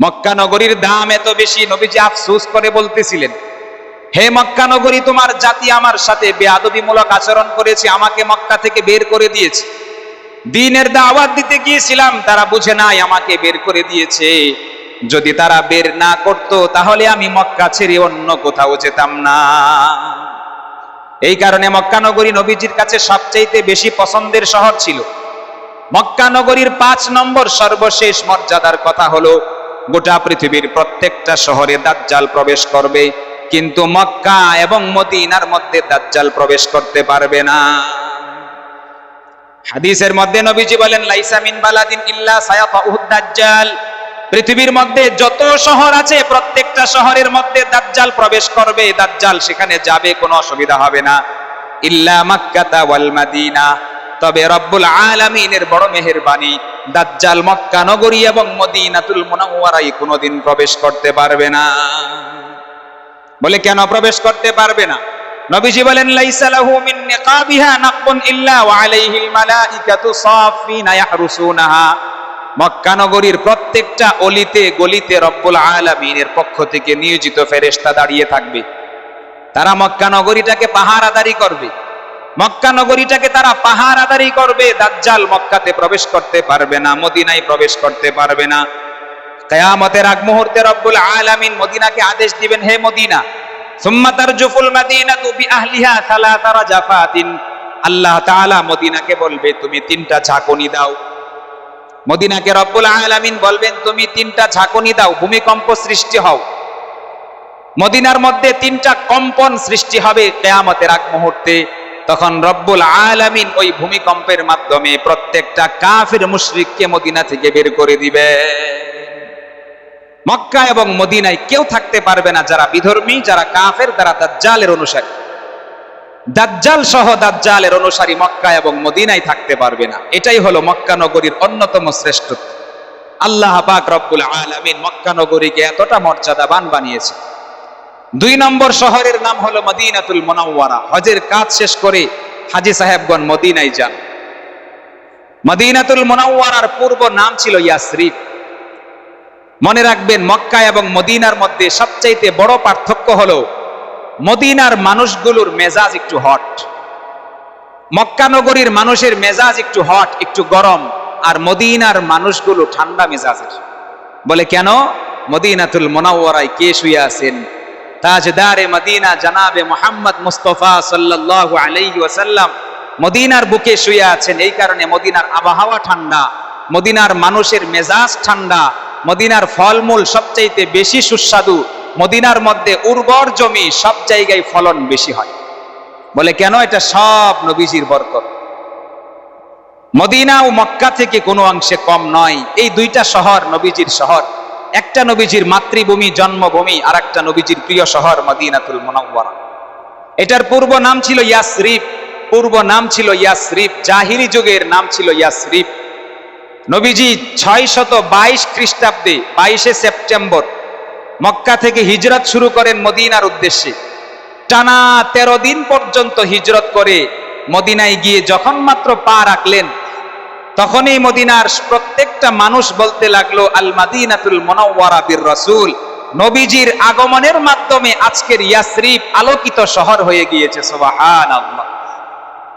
মক্কা নগরীর দাম এত বেশি, নবীজি আফসোস করে বলতেছিলেন, হে মক্কা নগরী, তোমার জাতি আমার সাথে বেয়াদবিমূলক আচরণ করেছে, আমাকে মক্কা থেকে বের করে দিয়েছে। দিনের দাওয়াত দিতে গিয়েছিলাম, তারা বুঝে নাই আমাকে বের করে দিয়েছে। যদি তারা বের না করত, তাহলে আমি মক্কা ছেড়ে অন্য কোথাও যেতাম না। এই কারণে মক্কা নগরী নবীজির কাছে সবচাইতে বেশি পছন্দের শহর ছিল। মক্কা নগরীর পাঁচ নম্বর সর্বশেষ মর্যাদার কথা হলো গোটা পৃথিবীর প্রত্যেকটা শহরে দাজ্জাল প্রবেশ করবে, কিন্তু মক্কা এবং মদিনার মধ্যে দাজ্জাল প্রবেশ করতে পারবে না। হাদিসের মধ্যে নবীজি বলেন, লাইসা মিন বালাদিন ইল্লা সায়াতাউহুদ দাজ্জাল। পৃথিবীর মধ্যে যত শহর আছে, প্রত্যেকটা শহরের মধ্যে দাজ্জাল প্রবেশ করবে, দাজ্জাল সেখানে যাবে, কোনো অসুবিধা হবে না। ইল্লা মাক্কাতা ওয়াল মাদিনা। তবে রব্বুল আলামিনের বড় মেহেরবানি, দাজ্জাল মক্কা নগরী এবং মদিনাতুল মুনাওয়ারায় কোনোদিন প্রবেশ করতে পারবে না। বলে কেন প্রবেশ করতে পারবে না? নবীজি বলেন, লাইসা লাহু মিন নিকাবিহা নাকবুন ইল্লা ওয়া আলাইহিল মালাইকাতু সাফিনা ইয়াহরুসুনাহা। মক্কা নগরীর প্রত্যেকটা অলিতে গলিতে রব্বুল আলামিনের পক্ষ থেকে নিয়োজিত ফেরেশতা দাঁড়িয়ে থাকবে। তারা মক্কা নগরীটাকে পাহারাদারি করবে। মক্কা নগরীটাকে তারা পাহারাদারি করবে, দাজ্জাল মক্কাতে প্রবেশ করতে পারবে না, মদিনায় প্রবেশ করতে পারবে না। কেয়ামতের আগ মুহূর্তে রব্বুল আলামিন মদিনাকে আদেশ দিবেন, হে মদিনা, সুম্মা তারজুফুল মাদিনাতু বিআহলিহা সালাসা রাজাফাতিন। আল্লাহ তাআলা মদিনাকে বলবে, তুমি তিনটা ঝাঁকুনি দাও। মদিনাকে রব্বুল আলামিন বলবেন, তুমি তিনটা ঝাঁকুনি দাও, ভূমিকম্প সৃষ্টি হও। মদিনার মধ্যে তিনটা কম্পন সৃষ্টি হবে কেয়ামতের আগ মুহূর্তে। তখন রব্বুল আলামিন ওই ভূমিকম্পের মাধ্যমে প্রত্যেকটা কাফির মুশরিককে মদিনা থেকে বের করে দিবে। মক্কা এবং মদিনায় কেউ থাকতে পারবে না, যারা বিধর্মী, যারা কাফের, তারা দাজ্জালের অনুসারী। দাজ্জাল সহ দাজ্জালের অনুসারী মক্কা এবং মদিনায় থাকতে পারবে না। এটাই হলো মক্কা নগরীর অন্যতম শ্রেষ্ঠত্ব। আল্লাহ পাক রব্বুল আলামিন মক্কা নগরীকে এতটা মর্যাদাবান বানিয়েছে দুই নম্বর শহরের নাম হলো মদিনাতুল মোনাওয়ারা। হজের কাজ শেষ করে হাজি সাহেবগণ মদিনায় যান। মদিনাতুল মোনাওয়ারার পূর্ব নাম ছিল ইয়াসরিফ। মনে রাখবেন, মক্কা এবং মদিনার মধ্যে সবচাইতে বড় পার্থক্য হলো, মদিনার মানুষগুলোর মেজাজ একটু হট। মক্কা নগরীর মানুষের মেজাজ একটু হট, একটু গরম, আর মদিনার মানুষগুলো ঠান্ডা মেজাজের। বলে, কেন? মদিনাতুল মোনাওয়ারায় কে শুয়ে আছেন? তাজদারে মদিনা জানাবে মোহাম্মদ মুস্তফা সাল্লাল্লাহু আলাইহি ওয়াসাল্লাম। মদিনার বুকে শুয়ে আছেন, এই কারণে মদিনার আবহাওয়া ঠান্ডা, মদিনার মানুষের মেজাজ ঠান্ডা, মদিনার ফলমূল সবচাইতে বেশি সুস্বাদু, মদিনার মধ্যে উর্বর জমি সব জায়গায় ফলন বেশি হয়। বলে, কেন এটা সব নবীজির বরকত? মদিনা ও মক্কা থেকে কোনো অংশে কম নয়, এই দুইটা শহর নবীজির শহর। একটা নবীজির মাতৃভূমি, জন্মভূমি আর একটা নবীজির প্রিয় শহর মদিনাতুল মুনাওয়ারা। এটার পূর্ব নাম ছিল ইয়াসরিফ, পূর্ব নাম ছিল ইয়াসরিফ জাহিরি যুগের নাম ছিল ইয়াসরিফ। নবীজি ছয় শত বাইশ খ্রিস্টাব্দে বাইশে সেপ্টেম্বর মক্কা থেকে হিজরত শুরু করেন মদিনার উদ্দেশ্যে। টানা তেরো দিন পর্যন্ত হিজরত করে মদিনায় গিয়ে যখন মাত্র পা রাখলেন তখনই মদিনার প্রত্যেকটা মানুষ বলতে লাগল, আল মাদিনাতুল মোনাওয়ারা বীর রসুল। নবীজির আগমনের মাধ্যমে আজকের ইয়াসরিফ আলোকিত শহর হয়ে গিয়েছে সুবাহান আল্লাহ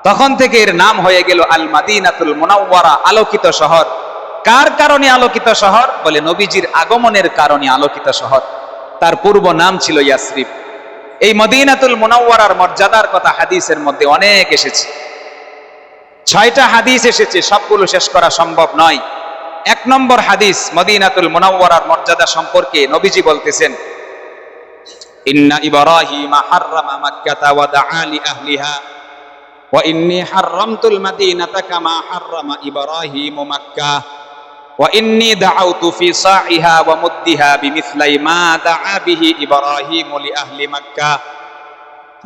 তখন থেকে এর নাম হয়ে গেল, আল মাদিনাতুল মোনাওয়ারা আলোকিত শহর। কার কারণে আলোকিত শহর? বলে, নবীজির আগমনের কারণে আলোকিত শহর। তার পূর্ব নাম ছিল ইয়াসরিফ এই মদিনাতুল মোনাওয়ারার মর্যাদার কথা হাদিসের মধ্যে অনেক এসেছে। ছয়টা হাদিস এসেছে, সবগুলো শেষ করা সম্ভব নয়। এক নম্বর হাদিস, মদিনাতুল মোনাওয়ারার মর্যাদা সম্পর্কে নবীজি বলতেছেন, ইন্না ইব্রাহিম হাররামা মাক্কাতা ওয়া দাআ লি আহলিহা, ওয়া ইন্নী হাররামতুল মাদিনাতা কামা হাররামা ইব্রাহিম মাক্কা, ওয়া ইন্নী দাআউতু ফি সাইহা ওয়া মুদ্দিহা বিমিসলাই মা দাআ বিহি ইব্রাহিম লি আহলি মাক্কা।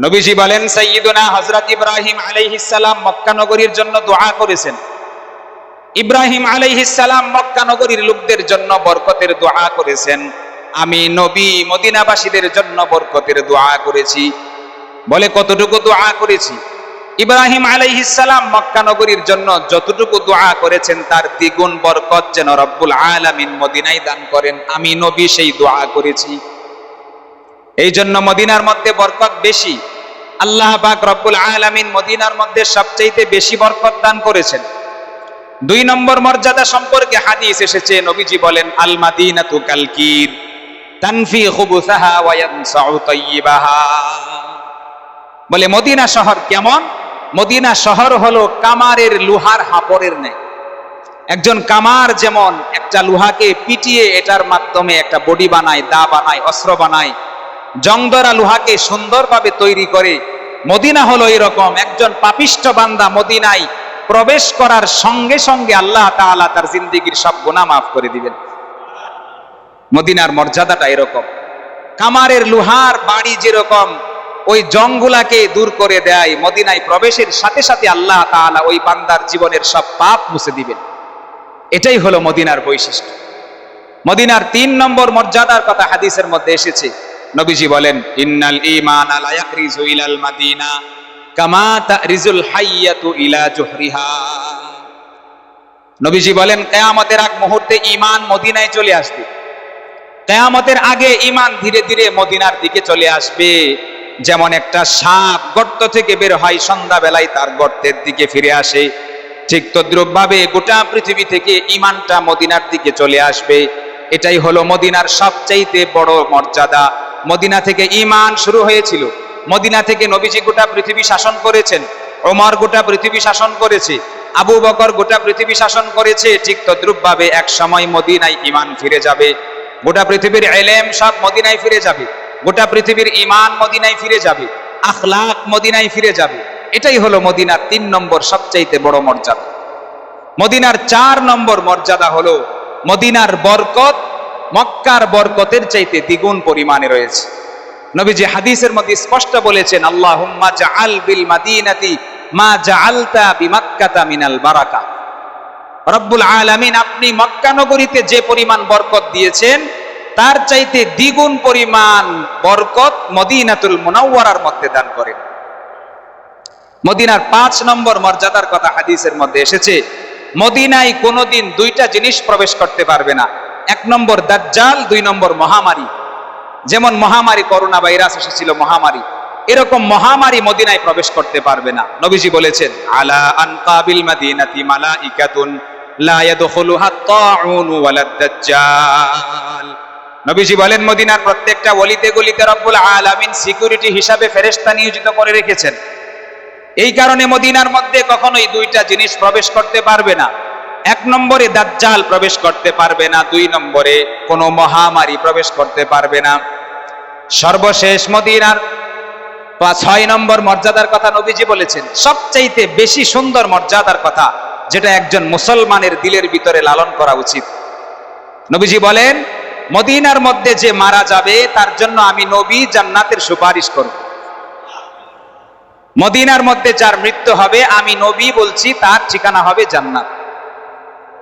নবীজি বলেন, সাইয়্যিদুনা হযরত ইব্রাহিম আলাইহিস সালাম মক্কা নগরীর জন্য দোয়া করেছেন। ইব্রাহিম আলাইহিস সালাম মক্কা নগরীর লোকদের জন্য বরকতের দোয়া করেছেন। আমি নবী মদিনাবাসীদের জন্য বরকতের দোয়া করেছি। বলে কতটুকু দোয়া করেছি? ইব্রাহিম আলাইহিসসালাম মক্কা নগরীর জন্য যতটুকু দোয়া করেছেন, তার দ্বিগুণ বরকত যেন রব্বুল আলামিন মদিনায় দান করেন। আমি নবী সেই দোয়া করেছি। এই জন্য মদিনার মধ্যে বরকত বেশি। আল্লাহ পাক রব্বুল আলামিন মদিনার মধ্যে সবচাইতে বেশি বরকত দান করেছেন। দুই নম্বর মর্যাদা সম্পর্কে হাদিস এসেছে, নবীজি বলেন, আল মাদিনাতু কালকির তানফি খুবুসাহা ওয়া ইয়ানসাউ বলে, মদিনা শহর কেমন? মদিনা শহর হলো কামারের লোহার হাপরের নেই একজন কামার যেমন একটা লোহাকে পিটিয়ে এটার মাধ্যমে একটা বডি বানায়, দা বানায়, অস্ত্র বানায় জংদরা লোহাকে সুন্দরভাবে তৈরি করে। মদিনা হলো এরকম একজন পাপিষ্ট বান্দা মদিনায় প্রবেশ করার সঙ্গে সঙ্গে আল্লাহ তাআলা তার জিন্দিগির সব গুনাহ মাফ করে দিবেন। মদিনার মর্যাদাটা এরকম। কামারের লোহার বাড়ি যেরকম, ওই জংগুলাকে দূর করে দেয়, মদিনায় প্রবেশের সাথে সাথে আল্লাহ তাআলা ওই বান্দার জীবনের সব পাপ মুছে দিবেন। এটাই হলো মদিনার বৈশিষ্ট্য। মদিনার তিন নম্বর মর্যাদার কথা হাদিসের মধ্যে এসেছে। নবীজি বলেন, ইন্নাল ঈমান লা ইয়াকরিজু ইলাল মাদিনা, কামা তারিজুল হাইয়াতু ইলা জুহরিহা। নবীজি বলেন, কিয়ামতের আগ মুহূর্তে ঈমান মদিনায় চলে আসবে। কেয়ামতের আগে ইমান ধীরে ধীরে মদিনার দিকে চলে আসবে। যেমন একটা সাপ গর্ত থেকে বের হয়, সন্ধ্যাবেলায় তার গর্তের দিকে ফিরে আসে। ঠিক তদ্রুপ ভাবে গোটা পৃথিবী থেকে ইমানটা মদিনার দিকে চলে আসবে। এটাই হলো মদিনার সবচাইতে বড় মর্যাদা। মদিনা থেকে ইমান শুরু হয়েছিল। মদিনা থেকে নবীজি গোটা পৃথিবী শাসন করেছেন। ওমর গোটা পৃথিবী শাসন করেছে। আবু বকর গোটা পৃথিবী শাসন করেছে। ঠিক তদ্রুপ ভাবে এক সময় মদিনায় ইমান ফিরে যাবে। গোটা পৃথিবীর এলেম সব মদিনায় ফিরে যাবে। গোটা পৃথিবীর ইমান মদিনায় ফিরে যাবে। আখলাক মদিনায় ফিরে যাবে। এটাই হলো মদিনার তিন নম্বর সবচাইতে বড় মর্যাদা। মদিনার চার নম্বর মর্যাদা হলো মদিনার বরকত মক্কার বরকতের চাইতে দ্বিগুণ পরিমাণে রয়েছে। নবীজি হাদিসের মধ্যে স্পষ্ট বলেছেন, আল্লাহুম্মা জাআল বিল মাদিনাতি মা জাআলতা বিমাক্কাতা মিনাল বারাকা। রব্বুল আলামিন আপনি মক্কা নগরীতে যে পরিমাণ বরকত দিয়েছেন, তার চাইতে দ্বিগুণ পরিমাণ বরকত মদিনাতুল মুনাওয়ারার মধ্যে দান করেন। মদিনার পাঁচ নম্বর মর্যাদার কথা হাদিসের মধ্যে এসেছে, মদিনায় কোনোদিন দুইটা জিনিস প্রবেশ করতে পারবে না এক নম্বর দাজ্জাল, দুই নম্বর মহামারী। যেমন মহামারী করোনা ভাইরাস এসেছিল, মহামারী। এরকম মহামারী মদিনায় প্রবেশ করতে পারবে না। নবীজি বলেছেন, আলা আনকাবিল মাদিনাতি মালাইকাতুন লা ইয়াদখুলুহা তাউন ওয়ালাদ দাজ্জাল। নবীজি বলেন, মদিনার প্রত্যেকটা অলিতে গলিতে রব্বুল আলামিন সিকিউরিটি হিসাবে ফেরেশতা নিয়োজিত করে রেখেছেন। এই কারণে মদিনার মধ্যে কখনোই দুইটা জিনিস প্রবেশ করতে পারবে না। এক নম্বরে দাজ্জাল প্রবেশ করতে পারবে না, দুই নম্বরে কোনো মহামারী প্রবেশ করতে পারবে না। সর্বশেষ মদিনার পাঁচ ছয় নম্বর মর্যাদার কথা নবীজি বলেছেন, সবচাইতে বেশি সুন্দর মর্যাদার কথা যেটা একজন মুসলমানের দিলের ভিতরে লালন করা উচিত। নবীজি বলেন, মদিনার মধ্যে যে মারা যাবে, তার জন্য আমি নবী জান্নাতের সুপারিশ করব। মদিনার মধ্যে যার মৃত্যু হবে, আমি নবী বলছি, তার ঠিকানা হবে জান্নাত।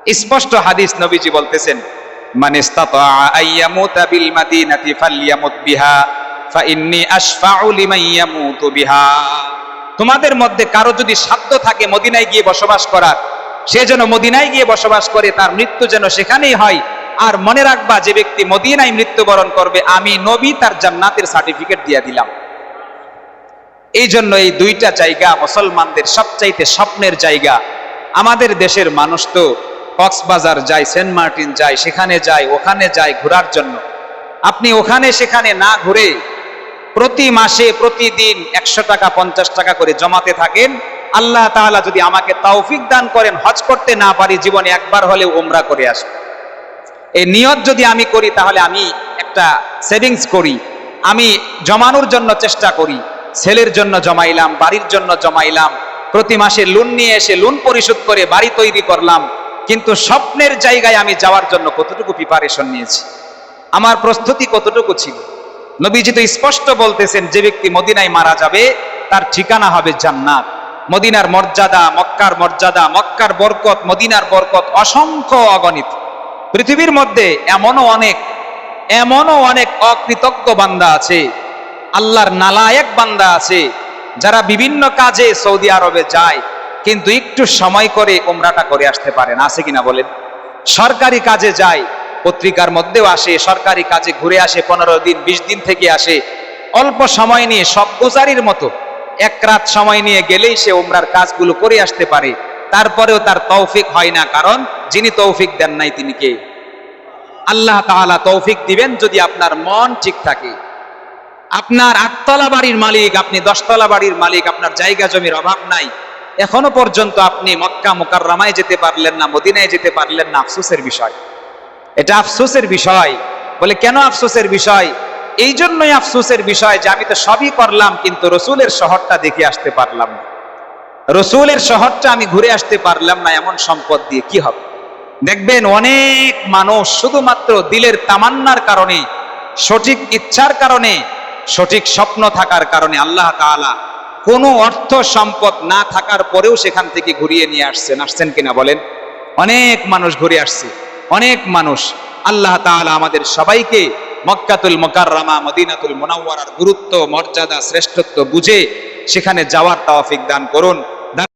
স্পষ্ট হাদিস নবীজি বলতেছেন মানে তোমাদের মধ্যে কারও যদি সাধ্য থাকে মদিনায় গিয়ে বসবাস করার, সে যেন মদিনায় গিয়ে বসবাস করে, তার মৃত্যু যেন সেখানেই হয়। আর মনে রাখবা, যে ব্যক্তি মদিনায় মৃত্যুবরণ করবে, আমি নবী তার জান্নাতের সার্টিফিকেট দিয়ে দিলাম। এই জন্য এই দুইটা জায়গা মুসলমানদের সবচাইতে স্বপ্নের জায়গা। আমাদের দেশের মানুষ তো কক্সবাজার যায়, সেন্ট মার্টিন যায়, সেখানে যায়, ওখানে যায় ঘোরার জন্য। আপনি ওখানে সেখানে না ঘুরে প্রতি মাসে, প্রতিদিন একশো টাকা, পঞ্চাশ টাকা করে জমাতে থাকেন। আল্লাহ তাআলা যদি আমাকে তৌফিক দান করেন, হজ করতে না পারি, জীবনে একবার হলেও ওমরা করে আসব। এই নিয়ত যদি আমি করি, তাহলে আমি একটা সেভিংস করি। আমি জমানোর জন্য চেষ্টা করি। ছেলের জন্য জমাইলাম, বাড়ির জন্য জমাইলাম। প্রতি মাসে লোন নিয়ে এসে লোন পরিশোধ করে বাড়ি তৈরি করলাম। কিন্তু স্বপ্নের জায়গায় আমি যাওয়ার জন্য কতটুকু প্রিপারেশন নিয়েছি? আমার প্রস্তুতি কতটুকু ছিল? নবীজি তো স্পষ্ট বলতেছেন, যে ব্যক্তি মদিনায় মারা যাবে, তার ঠিকানা হবে জান্নাত। মদিনার মর্যাদা, মক্কার মর্যাদা, মক্কার বরকত, মদিনার বরকত অসংখ্য অগণিত। পৃথিবীর মধ্যে এমনও অনেক এমনও অনেক অকৃতজ্ঞ বান্দা আছে, আল্লাহর নালায়েক বান্দা আছে, যারা বিভিন্ন কাজে সৌদি আরবে যায় কিন্তু একটু সময় করে ওমরাটা করে আসতে পারেন। আছে কিনা বলেন? সরকারি কাজে যায়, পত্রিকার মধ্যেও আসে, সরকারি কাজে ঘুরে আসে, পনেরো দিন, বিশ দিন থেকে আসে। অল্প সময় নিয়ে, সব গুজারির মতো। এক রাত সময় নিয়ে গেলেই সে ওমরার কাজগুলো করে আসতে পারে। তারপরেও তার তৌফিক হয় না, কারণ যিনি তৌফিক দেন নাই তিনি কে? আল্লাহ তাআলা তৌফিক দিবেন যদি আপনার মন ঠিক থাকে। আপনার আটতলা বাড়ির মালিক, আপনি দশতলা বাড়ির মালিক, আপনার জায়গা জমির অভাব নাই। এখনও পর্যন্ত আপনি মক্কা মোকাররামায় যেতে পারলেন না, মদিনায় যেতে পারলেন না, আফসোসের বিষয়। এটা আফসোসের বিষয়। বলে, কেন আফসোসের বিষয়? এই জন্যই আফসোসের বিষয় যে আমি তো সবই করলাম, কিন্তু রসুলের শহরটা দেখে আসতে পারলাম না। রসুলের শহরটা আমি ঘুরে আসতে পারলাম না, এমন সম্পদ দিয়ে কি হবে? দেখবেন অনেক মানুষ শুধুমাত্র দিলের তামান্নার কারণে, সঠিক ইচ্ছার কারণে, সঠিক স্বপ্ন থাকার কারণে, আল্লাহ তাআলা কোনো অর্থ সম্পদ না থাকার পরেও সেখান থেকে ঘুরিয়ে নিয়ে আসছেন। আসছেন কিনা বলেন? অনেক মানুষ ঘুরে আসছে। অনেক মানুষ। আল্লাহ তাআলা আমাদের সবাইকে মক্কাতুল মোকাররমা, মদিনাতুল মোনাওয়ারার গুরুত্ব, মর্যাদা, শ্রেষ্ঠত্ব বুঝে সেখানে যাওয়ার তৌফিক দান করুন।